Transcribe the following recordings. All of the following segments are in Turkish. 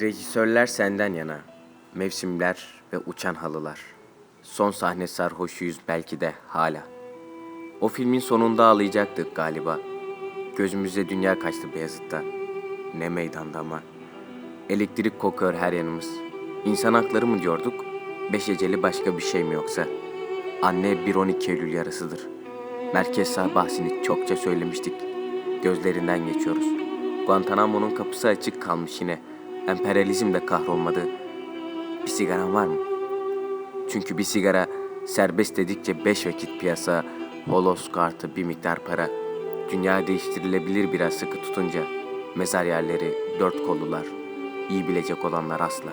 Rejisörler senden yana. Mevsimler ve uçan halılar. Son sahne sarhoşuyuz belki de hala. O filmin sonunda ağlayacaktık galiba. Gözümüze dünya kaçtı Beyazıt'ta. Ne meydanda ama. Elektrik kokuyor her yanımız. İnsan hakları mı diyorduk? Beş eceli başka bir şey mi yoksa? Anne 1-12 Eylül yarasıdır. Merkez sağ bahsini çokça söylemiştik. Gözlerinden geçiyoruz. Guantanamo'nun kapısı açık kalmış yine. Emperyalizm de kahrolmadı. Bir sigaran var mı? Çünkü bir sigara serbest dedikçe beş vakit piyasa, holos kartı bir miktar para. Dünya değiştirilebilir biraz sıkı tutunca. Mezar yerleri, dört kollular. iyi bilecek olanlar asla.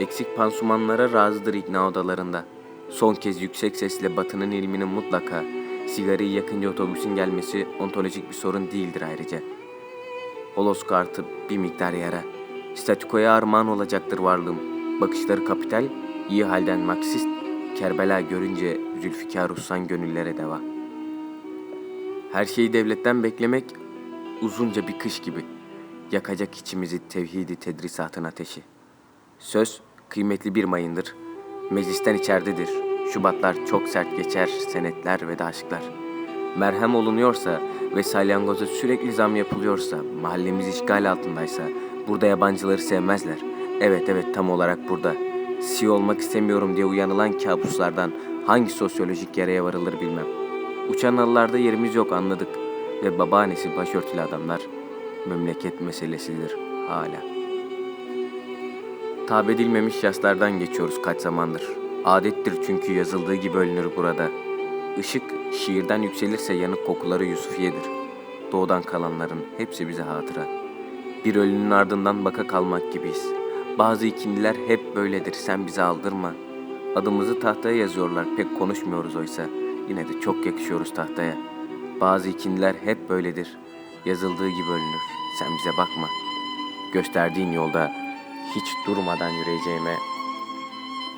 Eksik pansumanlara razıdır ikna odalarında. Son kez yüksek sesle batının ilminin mutlaka sigarayı yakınca otobüsün gelmesi ontolojik bir sorun değildir ayrıca. Holos kartı bir miktar yara. Statükoya armağan olacaktır varlığım. Bakışları kapital, iyi halden Marksist, Kerbela görünce Zülfikar Ruslan gönüllere deva. Her şeyi devletten beklemek uzunca bir kış gibi. Yakacak içimizi tevhidi tedrisatın ateşi. Söz kıymetli bir mayındır. Meclisten içerdedir. Şubatlar çok sert geçer, senetler ve de aşklar. Merhem olunuyorsa ve salyangoza sürekli zam yapılıyorsa, mahallemiz işgal altındaysa, burada yabancıları sevmezler. Evet evet tam olarak burada. Si olmak istemiyorum diye uyanılan kabuslardan hangi sosyolojik yaraya varılır bilmem. Uçan halılarda yerimiz yok anladık. Ve babaannesi başörtülü adamlar memleket meselesidir hala. Tab edilmemiş yaslardan geçiyoruz kaç zamandır. Adettir çünkü yazıldığı gibi ölünür burada. Işık şiirden yükselirse yanık kokuları Yusufiye'dir. Doğudan kalanların hepsi bize hatıra. Bir ölünün ardından baka kalmak gibiyiz. Bazı ikindiler hep böyledir sen bize aldırma. Adımızı tahtaya yazıyorlar pek konuşmuyoruz oysa. Yine de çok yakışıyoruz tahtaya. Bazı ikindiler hep böyledir. Yazıldığı gibi ölünür. Sen bize bakma. Gösterdiğin yolda hiç durmadan yürüyeceğime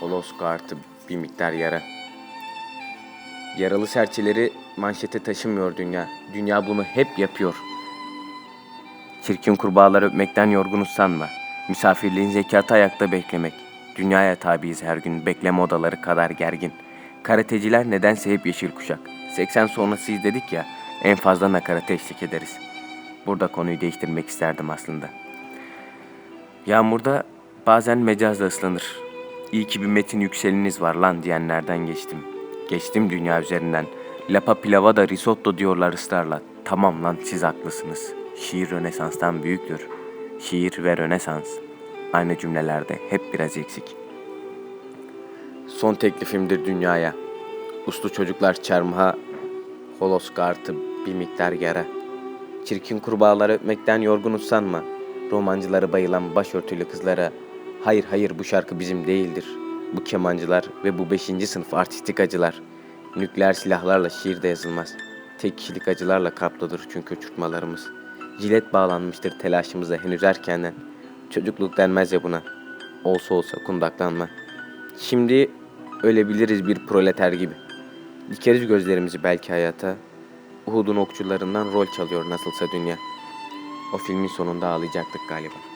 Holosko artı bir miktar yara. Yaralı serçeleri manşete taşımıyor dünya. Dünya bunu hep yapıyor. Çirkin kurbağaları öpmekten yorgunuz sanma. Misafirliğin zekatı ayakta beklemek. Dünyaya tabiiz her gün bekleme odaları kadar gergin. Karateciler nedense hep yeşil kuşak. 80 sonrası dedik ya en fazla nakarata eşlik ederiz. Burada konuyu değiştirmek isterdim aslında. Yağmurda bazen mecazla ıslanır. İyi ki bir metin yükseliniz var lan diyenlerden geçtim. Geçtim dünya üzerinden. Lapa pilava da risotto diyorlar ısrarla. Tamam lan siz haklısınız. Şiir Rönesans'tan büyüktür. Şiir ve Rönesans. Aynı cümlelerde hep biraz eksik. Son teklifimdir dünyaya. Uslu çocuklar çarmıha, holoska artı bir miktar yara. Çirkin kurbağaları öpmekten yorgunuz sanma. Romancıları bayılan başörtülü kızlara. Hayır hayır bu şarkı bizim değildir. Bu kemancılar ve bu beşinci sınıf artistik acılar. Nükleer silahlarla şiir de yazılmaz. Tek kişilik acılarla kaplıdır çünkü uçurtmalarımız. Jilet bağlanmıştır telaşımıza henüz erkenden. Çocukluk denmez ya buna. Olsa olsa kundaklanma. Şimdi ölebiliriz bir proleter gibi. Dikeriz gözlerimizi belki hayata. Uhud'un okçularından rol çalıyor nasılsa dünya. O filmin sonunda ağlayacaktık galiba.